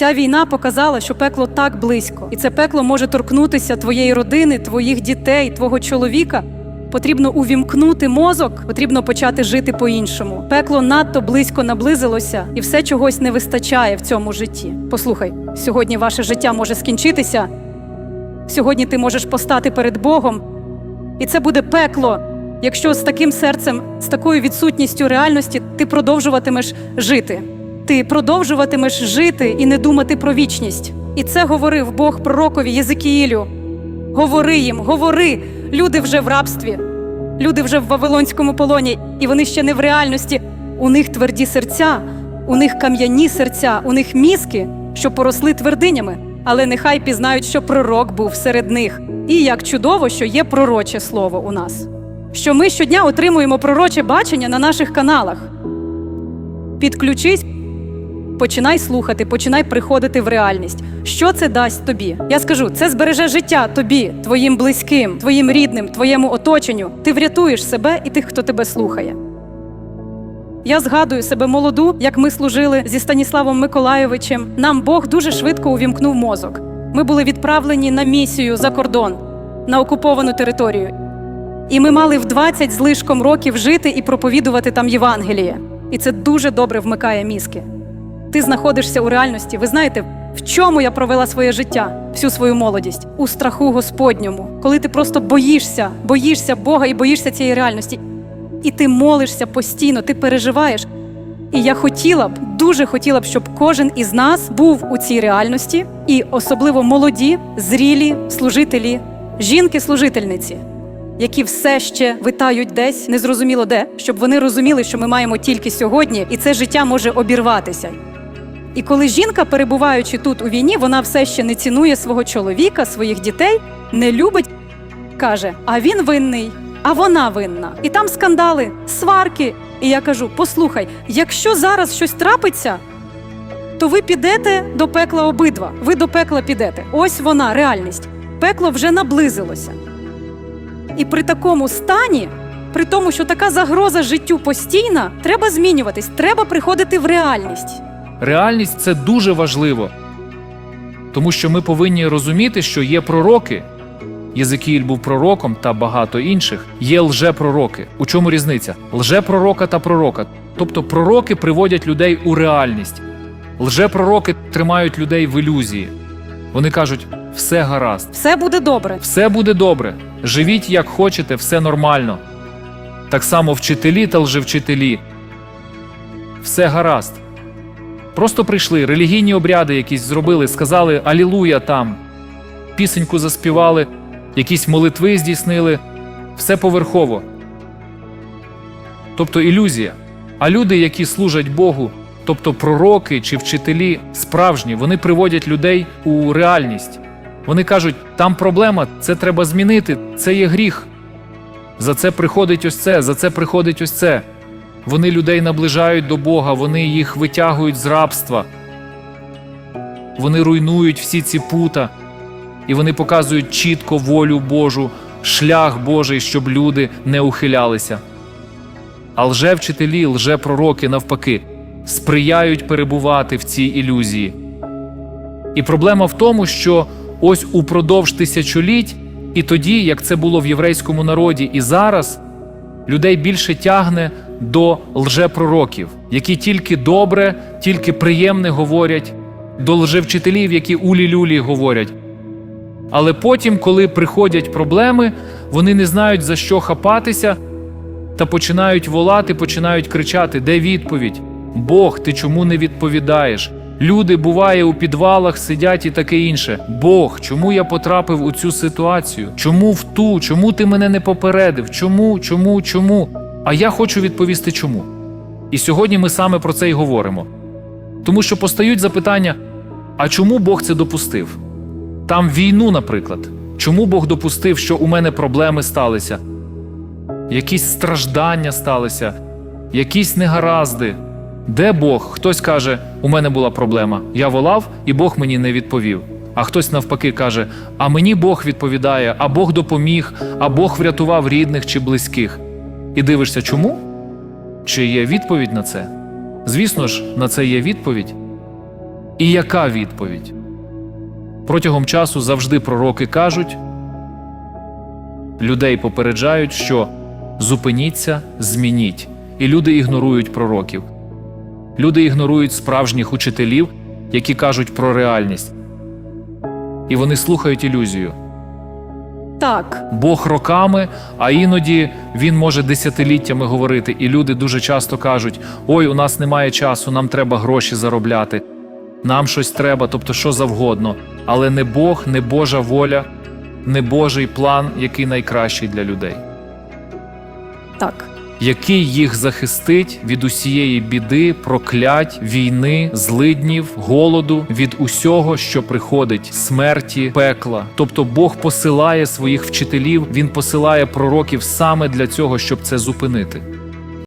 Ця війна показала, що пекло так близько, і це пекло може торкнутися твоєї родини, твоїх дітей, твого чоловіка. Потрібно увімкнути мозок, потрібно почати жити по-іншому. Пекло надто близько наблизилося, і все чогось не вистачає в цьому житті. Послухай, сьогодні ваше життя може скінчитися. Сьогодні ти можеш постати перед Богом, і це буде пекло, якщо з таким серцем, з такою відсутністю реальності ти продовжуватимеш жити. Ти продовжуватимеш жити і не думати про вічність. І це говорив Бог пророкові Єзикіїлю. Говори їм, говори. Люди вже в рабстві, люди вже в Вавилонському полоні, і вони ще не в реальності. У них тверді серця, у них кам'яні серця, у них мізки, що поросли твердинями. Але нехай пізнають, що пророк був серед них. І як чудово, що є пророче слово у нас. Що ми щодня отримуємо пророче бачення на наших каналах. Підключись, починай слухати, починай приходити в реальність. Що це дасть тобі? Я скажу, це збереже життя тобі, твоїм близьким, твоїм рідним, твоєму оточенню. Ти врятуєш себе і тих, хто тебе слухає. Я згадую себе молоду, як ми служили зі Станіславом Миколайовичем. Нам Бог дуже швидко увімкнув мозок. Ми були відправлені на місію за кордон на окуповану територію. І ми мали в 20 з лишком років жити і проповідувати там Євангеліє. І це дуже добре вмикає мізки. Ти знаходишся у реальності. Ви знаєте, в чому я провела своє життя, всю свою молодість? У страху Господньому, коли ти просто боїшся, боїшся Бога і боїшся цієї реальності. І ти молишся постійно, ти переживаєш. І я хотіла б, дуже хотіла б, щоб кожен із нас був у цій реальності, і особливо молоді, зрілі служителі, жінки-служительниці, які все ще витають десь, незрозуміло де, щоб вони розуміли, що ми маємо тільки сьогодні, і це життя може обірватися. І коли жінка, перебуваючи тут у війні, вона все ще не цінує свого чоловіка, своїх дітей, не любить, каже: а він винний, а вона винна. І там скандали, сварки. І я кажу: послухай, якщо зараз щось трапиться, то ви підете до пекла обидва. Ви до пекла підете. Ось вона, реальність. Пекло вже наблизилося. І при такому стані, при тому, що така загроза життю постійна, треба змінюватись, треба приходити в реальність. Реальність це дуже важливо, тому що ми повинні розуміти, що є пророки. Єзикіїль був пророком та багато інших. Є лжепророки. У чому різниця? Лжепророка та пророка. Тобто пророки приводять людей у реальність. Лжепророки тримають людей в ілюзії. Вони кажуть: все гаразд, Все буде добре. все буде добре, живіть як хочете, все нормально. Так само вчителі та лжевчителі. Все гаразд. Просто прийшли, релігійні обряди якісь зробили, сказали Алілуя там, пісеньку заспівали, якісь молитви здійснили, все поверхово. Тобто ілюзія. А люди, які служать Богу, тобто пророки чи вчителі, справжні, вони приводять людей у реальність. Вони кажуть, там проблема, це треба змінити, це є гріх. За це приходить ось це, за це приходить ось це. Вони людей наближають до Бога, вони їх витягують з рабства. Вони руйнують всі ці пута, і вони показують чітко волю Божу, шлях Божий, щоб люди не ухилялися. А лжевчителі, лжепророки, навпаки, сприяють перебувати в цій ілюзії. І проблема в тому, що ось упродовж тисячоліть, і тоді, як це було в єврейському народі, і зараз людей більше тягне до лжепророків, які тільки добре, тільки приємне говорять, до лжевчителів, які улі-люлі говорять. Але потім, коли приходять проблеми, вони не знають за що хапатися та починають волати, починають кричати: Де відповідь? Бог, ти чому не відповідаєш? Люди, буває, у підвалах сидять і таке інше. Бог, чому я потрапив у цю ситуацію? Чому в ту? Чому ти мене не попередив? Чому, чому, чому? А я хочу відповісти чому. І сьогодні ми саме про це й говоримо. Тому що постають запитання: а чому Бог це допустив? Там війну, наприклад. Чому Бог допустив, що у мене проблеми сталися? Якісь страждання сталися, якісь негаразди. Де Бог? Хтось каже, у мене була проблема. Я волав, і Бог мені не відповів. А хтось навпаки каже: А мені Бог відповідає, а Бог допоміг, а Бог врятував рідних чи близьких. І дивишся, чому? Чи є відповідь на це? Звісно ж, на це є відповідь. І яка відповідь? Протягом часу завжди пророки кажуть, людей попереджають, що зупиніться, змініть. І люди ігнорують пророків. Люди ігнорують справжніх учителів, які кажуть про реальність. І вони слухають ілюзію. Так, Бог роками, а іноді він може десятиліттями говорити. І люди дуже часто кажуть: ой, у нас немає часу, нам треба гроші заробляти, нам щось треба, тобто що завгодно. Але не Бог, не Божа воля, не Божий план, який найкращий для людей, так. Який їх захистить від усієї біди, проклять, війни, злиднів, голоду, від усього, що приходить, смерті, пекла. Тобто Бог посилає своїх вчителів, він посилає пророків саме для цього, щоб це зупинити.